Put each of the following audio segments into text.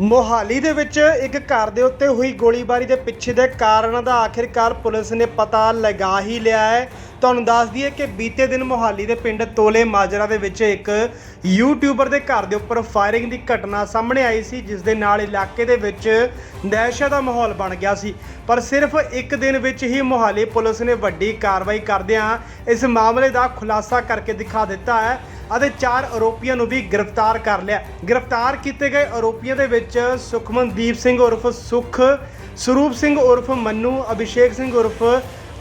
ਮੋਹਾਲੀ ਦੇ ਵਿੱਚ ਇੱਕ ਘਰ ਦੇ ਉੱਤੇ ਹੋਈ ਗੋਲੀਬਾਰੀ ਦੇ ਪਿੱਛੇ ਦੇ ਕਾਰਨਾਂ ਦਾ ਆਖਿਰਕਾਰ ਪੁਲਿਸ ਨੇ ਪਤਾ ਲਗਾ ਹੀ ਲਿਆ ਹੈ। ਤੁਹਾਨੂੰ ਦੱਸ ਦਈਏ ਕਿ ਬੀਤੇ ਦਿਨ ਮੋਹਾਲੀ ਦੇ ਪਿੰਡ ਤੋਲੇ ਮਾਜਰਾ ਦੇ ਵਿੱਚ ਇੱਕ ਯੂਟਿਊਬਰ ਦੇ ਘਰ ਦੇ ਉੱਪਰ ਫਾਇਰਿੰਗ ਦੀ ਘਟਨਾ ਸਾਹਮਣੇ ਆਈ ਸੀ, ਜਿਸ ਦੇ ਨਾਲ ਇਲਾਕੇ ਦੇ ਵਿੱਚ ਦਹਿਸ਼ਤ ਦਾ ਮਾਹੌਲ ਬਣ ਗਿਆ ਸੀ। ਪਰ ਸਿਰਫ ਇੱਕ ਦਿਨ ਵਿੱਚ ਹੀ ਮੋਹਾਲੀ ਪੁਲਿਸ ਨੇ ਵੱਡੀ ਕਾਰਵਾਈ ਕਰਦਿਆਂ ਇਸ ਮਾਮਲੇ ਦਾ ਖੁਲਾਸਾ ਕਰਕੇ ਦਿਖਾ ਦਿੱਤਾ ਹੈ। ਅਤੇ ਚਾਰ ਆਰੋਪੀਆਂ ਨੂੰ ਵੀ ਗ੍ਰਿਫਤਾਰ ਕਰ ਲਿਆ। ਗ੍ਰਿਫਤਾਰ ਕੀਤੇ ਗਏ ਆਰੋਪੀਆਂ ਦੇ ਵਿੱਚ ਸੁਖਮਨਦੀਪ ਸਿੰਘ ਉਰਫ ਸੁਖ, ਸਰੂਪ ਸਿੰਘ ਉਰਫ ਮੰਨੂ, ਅਭਿਸ਼ੇਕ ਸਿੰਘ ਉਰਫ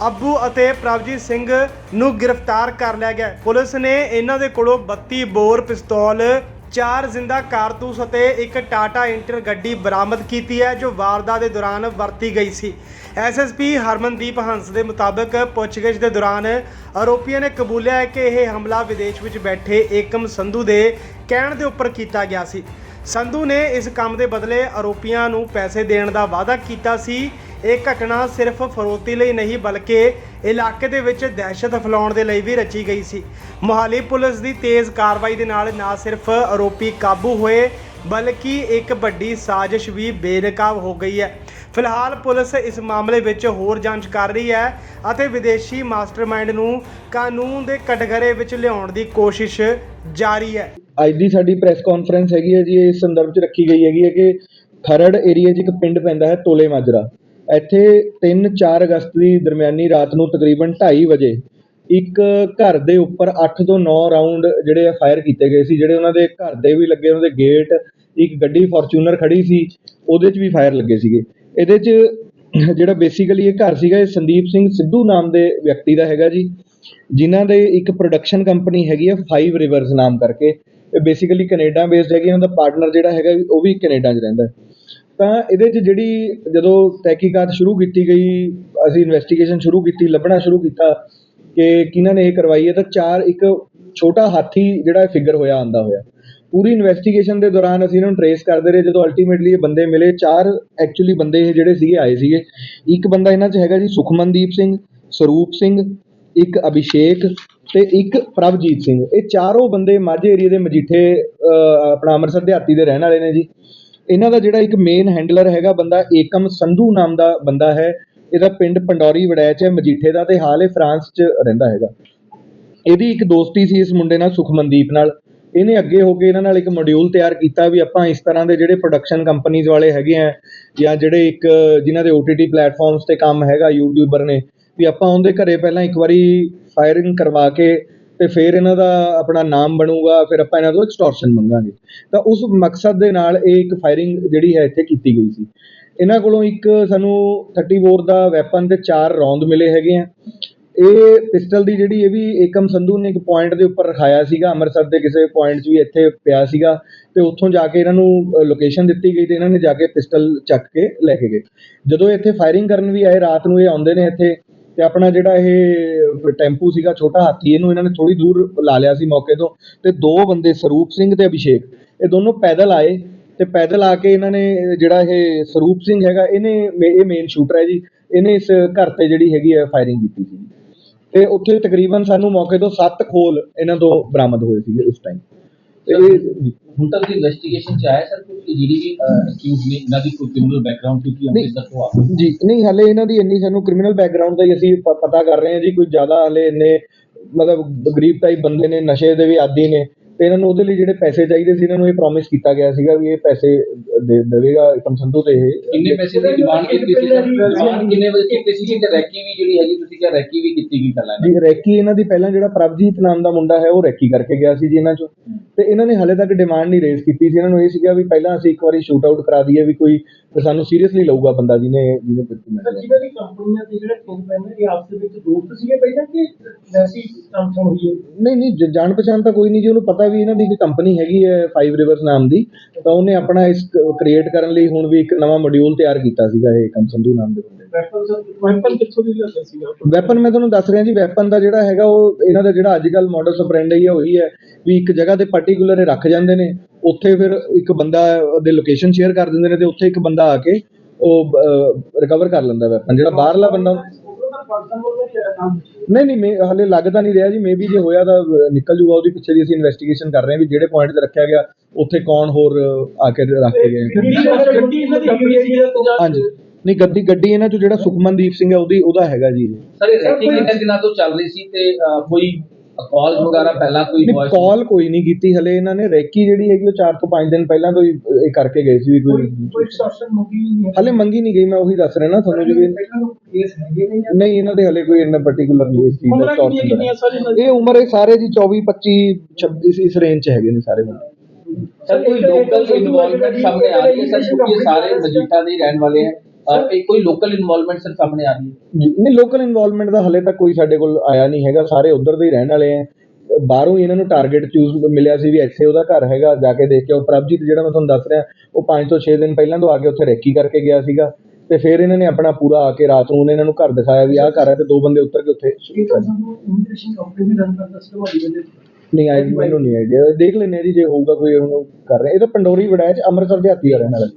ਅੱਬੂ ਅਤੇ ਪ੍ਰਭਜੀਤ ਸਿੰਘ ਨੂੰ ਗ੍ਰਿਫਤਾਰ ਕਰ ਲਿਆ ਗਿਆ। ਪੁਲਿਸ ਨੇ ਇਹਨਾਂ ਦੇ ਕੋਲੋਂ 32 ਬੋਰ ਪਿਸਤੌਲ ਚਾਰ ਜ਼ਿੰਦਾ ਕਾਰਤੂਸ ਅਤੇ ਇੱਕ ਟਾਟਾ ਇੰਟਰ ਗੱਡੀ ਬਰਾਮਦ ਕੀਤੀ ਹੈ, ਜੋ ਵਾਰਦਾਤ ਦੇ ਦੌਰਾਨ ਵਰਤੀ ਗਈ ਸੀ। ਐਸਐਸਪੀ ਹਰਮਨਦੀਪ ਹੰਸ ਦੇ ਮੁਤਾਬਕ ਪੁੱਛਗਿੱਛ ਦੇ ਦੌਰਾਨ ਆਰੋਪੀਆਂ ਨੇ ਕਬੂਲਿਆ ਹੈ ਕਿ ਇਹ ਹਮਲਾ ਵਿਦੇਸ਼ ਵਿੱਚ ਬੈਠੇ ਏਕਮ ਸੰਧੂ ਦੇ ਕਹਿਣ ਦੇ ਉੱਪਰ ਕੀਤਾ ਗਿਆ ਸੀ। ਸੰਧੂ ਨੇ ਇਸ ਕੰਮ ਦੇ ਬਦਲੇ ਆਰੋਪੀਆਂ ਨੂੰ ਪੈਸੇ ਦੇਣ ਦਾ ਵਾਅਦਾ ਕੀਤਾ ਸੀ। ਇਹ ਘਟਨਾ ਸਿਰਫ ਫਰੋਤੀ ਲਈ ਨਹੀਂ, ਬਲਕਿ ਇਲਾਕੇ ਦੇ ਵਿੱਚ ਦਹਿਸ਼ਤ ਫੈਲਾਉਣ ਦੇ ਲਈ ਵੀ ਰਚੀ ਗਈ ਸੀ। ਮੋਹਾਲੀ ਪੁਲਿਸ ਦੀ ਤੇਜ਼ ਕਾਰਵਾਈ ਦੇ ਨਾਲ ਨਾ ਸਿਰਫ ਆਰੋਪੀ ਕਾਬੂ ਹੋਏ, ਬਲਕਿ ਇੱਕ ਵੱਡੀ ਸਾਜ਼ਿਸ਼ ਵੀ ਬੇਨਕਾਬ ਹੋ ਗਈ ਹੈ। ਫਿਲਹਾਲ ਪੁਲਿਸ ਇਸ ਮਾਮਲੇ ਵਿੱਚ ਹੋਰ ਜਾਂਚ ਕਰ ਰਹੀ ਹੈ ਅਤੇ ਵਿਦੇਸ਼ੀ ਮਾਸਟਰਮਾਈਂਡ ਨੂੰ ਕਾਨੂੰਨ ਦੇ ਕਟਘਰੇ ਵਿੱਚ ਲਿਆਉਣ ਦੀ ਕੋਸ਼ਿਸ਼ ਜਾਰੀ ਹੈ। ਅੱਜ ਦੀ ਸਾਡੀ ਪ੍ਰੈਸ ਕਾਨਫਰੰਸ ਹੈਗੀ ਹੈ ਜੀ ਇਸ ਸੰਦਰਭ 'ਚ ਰੱਖੀ ਗਈ ਹੈਗੀ ਹੈ ਕਿ ਖਰੜ ਏਰੀਆ 'ਚ ਇੱਕ ਪਿੰਡ ਪੈਂਦਾ ਹੈ ਤੋਲੇ ਮਾਜਰਾ। ਇੱਥੇ 3-4 ਅਗਸਤ ਦੀ ਦਰਮਿਆਨੀ ਰਾਤ ਨੂੰ ਤਕਰੀਬਨ 2:30 ਵਜੇ ਇੱਕ ਘਰ ਦੇ ਉੱਪਰ 8 ਤੋਂ 9 ਰਾਉਂਡ ਜਿਹੜੇ ਆ ਫਾਇਰ ਕੀਤੇ ਗਏ ਸੀ, ਜਿਹੜੇ ਉਹਨਾਂ ਦੇ ਘਰ ਦੇ ਵੀ ਲੱਗੇ, ਉਹਨਾਂ ਦੇ ਗੇਟ, ਇੱਕ ਗੱਡੀ ਫੋਰਚੂਨਰ ਖੜੀ ਸੀ, ਉਹਦੇ 'ਚ ਵੀ ਫਾਇਰ ਲੱਗੇ ਸੀਗੇ। ਇਹਦੇ 'ਚ ਜਿਹੜਾ ਬੇਸਿਕਲੀ ਇਹ ਘਰ ਸੀਗਾ, ਇਹ ਸੰਦੀਪ ਸਿੰਘ ਸਿੱਧੂ ਨਾਮ ਦੇ ਵਿਅਕਤੀ ਦਾ ਹੈਗਾ ਜੀ, ਜਿਨ੍ਹਾਂ ਦੇ ਇੱਕ ਪ੍ਰੋਡਕਸ਼ਨ ਕੰਪਨੀ ਹੈਗੀ ਆ ਫਾਈਵ ਰਿਵਰਸ ਨਾਮ ਕਰਕੇ। ਇਹ ਬੇਸਿਕਲੀ ਕੈਨੇਡਾ ਬੇਸਡ ਹੈਗੀ ਉਹਨਾਂ ਦਾ ਪਾਰਟਨਰ ਜਿਹੜਾ ਹੈਗਾ ਉਹ ਵੀ ਕੈਨੇਡਾ 'ਚ ਰਹਿੰਦਾ। ਤਾਂ ਇਹਦੇ 'ਚ ਜਿਹੜੀ ਜਦੋਂ ਤਹਿਕੀਕਾਤ ਸ਼ੁਰੂ ਕੀਤੀ ਗਈ, ਅਸੀਂ ਇਨਵੈਸਟੀਗੇਸ਼ਨ ਸ਼ੁਰੂ ਕੀਤੀ, ਲੱਭਣਾ ਸ਼ੁਰੂ ਕੀਤਾ ਕਿ ਕਿਹਨਾਂ ਨੇ ਇਹ ਕਰਵਾਈ ਹੈ, ਤਾਂ ਚਾਰ ਇੱਕ ਛੋਟਾ ਹਾਥੀ ਜਿਹੜਾ ਫਿਗਰ ਹੋਇਆ ਆਉਂਦਾ ਹੋਇਆ। ਪੂਰੀ ਇਨਵੈਸਟੀਗੇਸ਼ਨ ਦੇ ਦੌਰਾਨ ਅਸੀਂ ਇਹਨਾਂ ਨੂੰ ਟਰੇਸ ਕਰਦੇ ਰਹੇ, ਜਦੋਂ ਅਲਟੀਮੇਟਲੀ ਇਹ ਬੰਦੇ ਮਿਲੇ, ਚਾਰ ਐਕਚੁਅਲੀ ਬੰਦੇ ਇਹ ਜਿਹੜੇ ਸੀਗੇ, ਆਏ ਸੀਗੇ। ਇੱਕ ਬੰਦਾ ਇਹਨਾਂ 'ਚ ਹੈਗਾ ਜੀ ਸੁਖਮਨਦੀਪ ਸਿੰਘ, ਸਰੂਪ ਸਿੰਘ, ਇੱਕ ਅਭਿਸ਼ੇਕ ਤੇ ਇੱਕ ਪ੍ਰਭਜੀਤ ਸਿੰਘ। ਇਹ ਚਾਰੋਂ ਬੰਦੇ ਮਾਝੇ ਏਰੀਆ ਦੇ ਮਜੀਠੇ ਆਪਣਾ ਅੰਮ੍ਰਿਤਸਰ ਦਿਹਾਤੀ ਦੇ ਰਹਿਣ ਵਾਲੇ ਨੇ ਜੀ। ਇਹਨਾਂ ਦਾ ਜਿਹੜਾ ਇੱਕ ਮੇਨ ਹੈਂਡਲਰ ਹੈਗਾ ਬੰਦਾ ਏਕਮ ਸੰਧੂ ਨਾਮ ਦਾ ਬੰਦਾ ਹੈ। ਇਹਦਾ ਪਿੰਡ ਪੰਡੌਰੀ ਵੜੈਚ ਹੈ, ਮਜੀਠੇ ਦਾ ਤੇ ਹਾਲ ਇਹ ਫਰਾਂਸ 'ਚ ਰਹਿੰਦਾ ਹੈਗਾ। ਇਹਦੀ ਇੱਕ ਦੋਸਤੀ ਸੀ ਇਸ ਮੁੰਡੇ ਨਾਲ ਸੁਖਮਨਦੀਪ ਨਾਲ। ਇਹਨੇ ਅੱਗੇ ਹੋ ਕੇ ਇਹਨਾਂ ਨਾਲ ਇੱਕ ਮੋਡਿਊਲ ਤਿਆਰ ਕੀਤਾ ਵੀ ਆਪਾਂ ਇਸ ਤਰ੍ਹਾਂ ਦੇ ਜਿਹੜੇ ਪ੍ਰੋਡਕਸ਼ਨ ਕੰਪਨੀਆਂ ਵਾਲੇ ਹੈਗੇ ਆ ਜਾਂ ਜਿਹੜੇ ਇੱਕ ਜਿਨ੍ਹਾਂ ਦੇ OTT ਪਲੇਟਫਾਰਮਸ ਤੇ ਕੰਮ ਹੈਗਾ ਯੂਟਿਊਬਰ ਨੇ, ਵੀ ਆਪਾਂ ਉਹਦੇ ਘਰੇ ਪਹਿਲਾਂ ਇੱਕ ਵਾਰੀ ਫਾਇਰਿੰਗ ਕਰਵਾ ਕੇ ਤੇ ਫਿਰ ਇਹਨਾਂ ਦਾ ਆਪਣਾ ਨਾਮ ਬਣੂਗਾ, ਫਿਰ ਆਪਾਂ ਇਹਨਾਂ ਤੋਂ ਐਕਸਟੋਰਸ਼ਨ ਮੰਗਾਂਗੇ। ਤਾਂ ਉਸ ਮਕਸਦ ਦੇ ਨਾਲ ਇਹ ਇੱਕ ਫਾਇਰਿੰਗ ਜਿਹੜੀ ਹੈ ਇੱਥੇ ਕੀਤੀ ਗਈ ਸੀ। ਇਹਨਾਂ ਕੋਲੋਂ ਇੱਕ ਸਾਨੂੰ 30 ਬੋਰ ਦਾ ਵੈਪਨ ਤੇ ਚਾਰ ਰੌਂਦ ਮਿਲੇ ਹੈਗੇ ਆ। ਇਹ ਪਿਸਟਲ ਦੀ ਜਿਹੜੀ ਇਹ ਵੀ ਏਕਮ ਸੰਧੂ ਨੇ ਇੱਕ ਪੁਆਇੰਟ ਦੇ ਉੱਪਰ ਰਖਾਇਆ ਸੀਗਾ। ਅੰਮ੍ਰਿਤਸਰ ਦੇ ਕਿਸੇ ਪੁਆਇੰਟ 'ਚ ਵੀ ਇੱਥੇ ਪਿਆ ਸੀਗਾ। ਤੇ ਉੱਥੋਂ ਜਾ ਕੇ ਇਹਨਾਂ ਨੂੰ ਲੋਕੇਸ਼ਨ ਦਿੱਤੀ ਗਈ ਤੇ ਇਹਨਾਂ ਨੇ ਜਾ ਕੇ ਪਿਸਟਲ ਚੱਕ ਕੇ ਲੈ ਕੇ ਗਏ। ਜਦੋਂ ਇੱਥੇ ਫਾਇਰਿੰਗ ਕਰਨ ਵੀ ਆਏ, ਰਾਤ ਨੂੰ ਇਹ ਆਉਂਦੇ ਨੇ ਇੱਥੇ ਤੇ ਆਪਣਾ ਜਿਹੜਾ ਇਹ ਟੈਂਪੂ ਸੀਗਾ, ਛੋਟਾ ਹਾਥੀ, ਇਹਨੂੰ ਇਹਨਾਂ ਨੇ ਥੋੜੀ ਦੂਰ ਲਾ ਲਿਆ ਸੀ ਮੌਕੇ ਤੋਂ। ਤੇ ਦੋ ਬੰਦੇ, ਸਰੂਪ ਸਿੰਘ ਤੇ ਅਭਿਸ਼ੇਕ, ਇਹ ਦੋਨੋਂ ਪੈਦਲ ਆਏ ਤੇ ਪੈਦਲ ਆ ਕੇ ਇਹਨਾਂ ਨੇ ਜਿਹੜਾ ਇਹ ਸਰੂਪ ਸਿੰਘ ਹੈਗਾ, ਇਹਨੇ ਇਹ ਮੇਨ ਸ਼ੂਟਰ ਹੈ ਜੀ, ਇਹਨੇ ਇਸ ਘਰ ਤੇ ਜਿਹੜੀ ਹੈਗੀ ਹੈ ਫਾਇਰਿੰਗ ਕੀਤੀ ਸੀ। ਤੇ ਉੱਥੇ ਤਕਰੀਬਨ ਸਾਨੂੰ ਮੌਕੇ ਤੋਂ 7 ਖੋਲ ਇਹਨਾਂ ਤੋਂ ਬਰਾਮਦ ਹੋਏ ਸੀਗੇ ਉਸ ਟਾਈਮ ਇਹ ਹੁਣ ਤੱਕ ਦੀ ਇਨਵੈਸਟੀਗੇਸ਼ਨ ਚ ਆਇਆ ਸਰ ਕਿ ਜਿਹੜੀ ਵੀ ਅਕਿਊਜ਼ ਨੇ ਇਹਨਾਂ ਦੀ ਕੋਈ ਕ੍ਰਿਮੀਨਲ ਬੈਕਗ੍ਰਾਉਂਡ ਕਿਉਂਕਿ ਅੰਮ੍ਰਿਤਸਰ ਤੋਂ ਆ ਰਹੇ ਜੀ ਨਹੀਂ ਹਲੇ ਇਹਨਾਂ ਦੀ ਇੰਨੀ ਸਾਨੂੰ ਕ੍ਰਿਮੀਨਲ ਬੈਕਗ੍ਰਾਉਂਡ ਦਾ ਹੀ ਅਸੀਂ ਪ- ਪਤਾ ਕਰ ਰਹੇ ਹਾਂ ਜੀ ਕੋਈ ਜ਼ਿਆਦਾ ਹਲੇ ਇੰਨੇ ਮਤਲਬ ਗਰੀਬ ਟਾਈਪ ਬੰਦੇ ਨੇ ਨਸ਼ੇ ਦੇ ਵੀ ਆਦੀ ਨੇ ਤੇ ਇਹਨਾਂ ਨੂੰ ਉਹਦੇ ਲਈ ਜਿਹੜੇ ਪੈਸੇ ਚਾਹੀਦੇ ਸੀ ਇਹਨਾਂ ਨੂੰ ਇਹ ਪ੍ਰੋਮਿਸ ਕੀਤਾ ਗਿਆ ਸੀਗਾ ਵੀ ਇਹ ਪੈਸੇ ਦੇ ਦੇਵੇਗਾ ਏਕਮ ਸੰਧੂ ਤੇ ਇਹ। ਕਿੰਨੇ ਪੈਸੇ ਦੀ ਡਿਮਾਂਡ ਕੀਤੀ ਸੀ? ਡਿਮਾਂਡ ਕਿੰਨੇ ਵਜੇ ਕੀਤੀ ਸੀ? ਤੇ ਰੈਕੀ ਵੀ ਜਿਹੜੀ ਹੈਗੀ ਤੁਸੀਂ ਕਿਹਾ ਰੈਕੀ ਵੀ ਕੀਤੀ ਗਈ ਪਹਿਲਾਂ। ਜੀ ਰੈਕੀ ਇਹਨਾਂ ਦੀ ਪਹਿਲਾਂ ਜਿਹੜਾ ਪ੍ਰਭਜੀਤ ਨਾਮ ਦਾ ਮੁੰਡਾ ਹੈ ਉਹ ਰੈਕੀ ਕਰਕੇ ਗਿਆ ਸੀ ਜੀ ਇਹਨਾਂ ਚੋਂ। ਤੇ ਇਹਨਾਂ ਨੇ ਹਲੇ ਤੱਕ ਡਿਮਾਂਡ ਨਹੀਂ ਰੇਜ਼ ਕੀਤੀ ਸੀ। ਇਹਨਾਂ ਨੂੰ ਇਹ ਸੀਗਾ ਵੀ ਪਹਿਲਾਂ ਅਸੀਂ ਇੱਕ ਵਾਰੀ ਸ਼ੂਟ ਆਊਟ ਕਰਾ ਦਈਏ ਵੀ ਕੋਈ ਤੇ ਸਾਨੂੰ ਸੀਰੀਅਸਲੀ ਲਊਗਾ ਬੰਦਾ ਜਿਹਨੇ ਜਿਹਨੇ ਦਿੱਤੀ ਸਰ ਮੈਂ ਜਿਨ੍ਹਾਂ ਦੀ ਕੰਪਨੀਆਂ ਤੇ ਜਿਹੜੇ ਪੈਂਦੇ ਇਹ ਆਪਸ ਵਿੱਚ ਦੋਸਤ ਸੀਗੇ ਪਹਿਲਾਂ ਕਿ ਵੈਸੀ ਕੰਪਨੀ ਹੋਈ? ਹੈ ਨਹੀਂ ਨਹੀਂ ਜਾਣ ਪਛਾਣ ਤਾਂ ਕੋਈ ਨਹੀਂ ਜੀ ਉਹਨੂੰ ਪਤਾ ਵੀ ਇਹਨਾਂ ਦੀ ਇੱਕ ਕੰਪਨੀ ਹੈਗੀ ਹੈ 5 ਰਿਵਰਸ ਨਾਮ ਦੀ ਤਾਂ ਉਹਨੇ ਆਪਣਾ ਇਸ ਕ੍ਰੀਏਟ ਕਰਨ ਲਈ ਹੁਣ ਵੀ ਇੱਕ ਨਵਾਂ ਮੋਡਿਊਲ ਤਿਆਰ ਕੀਤਾ ਸੀਗਾ ਇਹ ਕੰਮ ਸੰਧੂ ਨਾਮ ਦੇ ਬੰਦੇ ਵੈਪਨ ਕਿੱਥੋਂ ਦੀ ਲਿਆਂਦਾ ਸੀਗਾ? ਵੈਪਨ ਮੈਂ ਤੁਹਾਨੂੰ ਦੱਸ ਰਿਹਾ ਜੀ ਵੈਪਨ ਦਾ ਜਿਹੜਾ ਹੈਗਾ ਉਹ ਇਹਨਾਂ ਦਾ ਜਿਹੜਾ ਅੱਜ ਕੱਲ ਮਾਡਲ ਸਪਰੈਂਡ ਹੈ ਉਹੀ ਹੈ ਵੀ ਇੱਕ ਜਗ੍ਹਾ ਤੇ ਪਾਰਟਿਕੂਲਰ ਰੱਖ ਜਾਂਦੇ ਨੇ ਉੱਥੇ ਫਿਰ ਇੱਕ ਬੰਦਾ ਉਹਦੇ ਲੋਕੇਸ਼ਨ ਸ਼ੇਅਰ ਕਰ ਦਿੰਦੇ ਨੇ ਤੇ ਉੱਥੇ ਇੱਕ ਬੰਦਾ ਆ ਕੇ ਉਹ ਰਿਕਵਰ ਕਰ ਲੈਂਦਾ ਵੈਪਨ ਜਿਹੜਾ ਬਾਹਰਲਾ ਬੰਦਾ ਨਹੀਂ ਨਹੀਂ ਮੈਂ ਹਲੇ ਲੱਗਦਾ ਨਹੀਂ ਰਿਹਾ ਜੀ। ਮੇਬੀ ਜੇ ਹੋਇਆ ਤਾਂ ਅਹ, ਨਿਕਲ ਜੂਗਾ। ਉਹਦੀ ਪਿੱਛੇ ਦੀ ਅਸੀਂ ਇਨਵੈਸਟੀਗੇਸ਼ਨ ਕਰ ਰਹੇ ਹਾਂ ਵੀ ਜਿਹੜੇ ਪੁਆਇੰਟ ਤੇ ਰੱਖਿਆ ਗਿਆ ਉੱਥੇ ਕੌਣ ਹੋਰ ਅਹ, ਆ ਕੇ ਰੱਖ ਕੇ ਗਏ ਇਹਨਾਂ ਹਾਂਜੀ। ਨਹੀਂ ਗੱਡੀ ਗੱਡੀ ਇਹਨਾਂ ਚੋਂ ਜਿਹੜਾ ਸੁਖਮਨਦੀਪ ਸਿੰਘ ਹੈ ਉਹਦੀ ਉਹਦਾ ਹੈਗਾ ਜੀ ਸਰ ਇਹ ਰੈਕਿੰਗ ਕਿੰਨੇ ਦਿਨਾਂ ਤੋਂ ਚੱਲ ਰਹੀ ਸੀ ਤੇ ਅਹ, ਕੋਈ ਕਾਲ ਵਗੈਰਾ ਪਹਿਲਾਂ ਕੋਈ ਨਹੀਂ ਕਾਲ ਕੋਈ ਨਹੀਂ ਕੀਤੀ ਹਲੇ ਇਹਨਾਂ ਨੇ। ਰੈਕੀ ਜਿਹੜੀ ਹੈਗੀ ਉਹ 4 ਤੋਂ 5 ਦਿਨ ਪਹਿਲਾਂ ਤੋਂ ਹੀ ਇਹ ਕਰਕੇ ਗਏ ਸੀ ਵੀ ਕੋਈ ਕੋਈ ਸਟਾਰਸ਼ਨ ਮੁਕੀ ਨਹੀਂ ਹਲੇ ਮੰਗੀ ਨਹੀਂ ਗਈ ਮੈਂ ਉਹੀ ਦੱਸ ਰਿਹਾ ਨਾ ਤੁਹਾਨੂੰ ਜੀ ਵੀ ਪਹਿਲਾਂ ਤੋਂ ਕੇਸ ਹੈਗੇ ਨੇ ਨਹੀਂ ਇਹਨਾਂ ਦੇ ਹਲੇ ਕੋਈ ਇੰਨਾ ਪਾਰਟਿਕੂਲਰ ਨਹੀਂ ਇਸ ਚੀਜ਼ ਦਾ ਇਹਨਾਂ ਇਹ ਉਮਰ ਇਹ ਸਾਰੇ ਜੀ 24 25 26 ਇਸ ਰੇਂਜ ਚ ਹੈਗੇ ਨੇ ਸਾਰੇ ਬੰਦੇ। ਸਰ ਕੋਈ ਲੋਕਲ ਇਨਵੋਲਵਮੈਂਟ ਸਾਹਮਣੇ ਆ ਰਹੀ ਹੈ ਸਰ ਕਿਉਂਕਿ ਇਹ ਸਾਰੇ ਮਜੀਠਾ ਦੇ ਹੀ ਰਹਿਣ ਵਾਲੇ ਹੈ। ਇਹ ਕੋਈ ਲੋਕਲ ਇਨਵੋਲਵਮੈਂਟ ਸਰ ਸਾਹਮਣੇ ਆ ਰਹੀ ਹੈ? ਨਹੀਂ ਲੋਕਲ ਇਨਵੋਲਵਮੈਂਟ ਦਾ ਹਲੇ ਤੱਕ ਕੋਈ ਸਾਡੇ ਕੋਲ ਆਇਆ ਨਹੀਂ ਹੈਗਾ। ਸਾਰੇ ਉਧਰ ਦੇ ਹੀ ਰਹਿਣ ਵਾਲੇ ਆ ਬਾਹਰੋਂ ਇਹਨਾਂ ਨੂੰ ਟਾਰਗੇਟ ਚੂਜ਼ ਮਿਲਿਆ ਸੀ ਵੀ ਇੱਥੇ ਉਹਦਾ ਘਰ ਹੈਗਾ ਜਾ ਕੇ ਦੇਖ ਕੇ ਉਹ ਪ੍ਰਭਜੀਤ ਜਿਹੜਾ ਮੈਂ ਤੁਹਾਨੂੰ ਦੱਸ ਰਿਹਾ ਉਹ 5 ਤੋਂ 6 ਦਿਨ ਪਹਿਲਾਂ ਤੋਂ ਆ ਕੇ ਉੱਥੇ ਰੈਕੀ ਕਰਕੇ ਗਿਆ ਸੀਗਾ। ਤੇ ਫਿਰ ਇਹਨਾਂ ਨੇ ਆਪਣਾ ਪੂਰਾ ਆ ਕੇ ਰਾਤ ਨੂੰ ਉਹਨੇ ਇਹਨਾਂ ਨੂੰ ਘਰ ਦਿਖਾਇਆ ਵੀ ਆਹ ਘਰ ਹੈ ਤੇ ਦੋ ਬੰਦੇ ਉੱਤਰ ਕੇ ਉੱਥੇ ਇਹ ਤਾਂ ਸਾਨੂੰ ਇਮੀਗ੍ਰੇਸ਼ਨ ਕੰਪਨੀ ਵੀ ਰਨ ਕਰਦਾ ਸੀ ਤੁਹਾਡੀ ਵੇਲੇ ਨਹੀਂ ਆਈ ਮੈਨੂੰ ਨਹੀਂ ਆਈਡੀਆ। ਦੇਖ ਲੈਨੇ ਜੀ ਜੇ ਹੋਊਗਾ ਕੋਈ ਉਹਨੂੰ ਕਰ ਰਿਹਾ ਇਹ ਤਾਂ ਪੰਡੋਰੀ ਵੜਾਇਆ ਚ ਅੰਮ੍ਰਿਤਸਰ ਦੇ ਹਾਤੀ ਆ ਰਹਿਣ ਵਾਲਾ।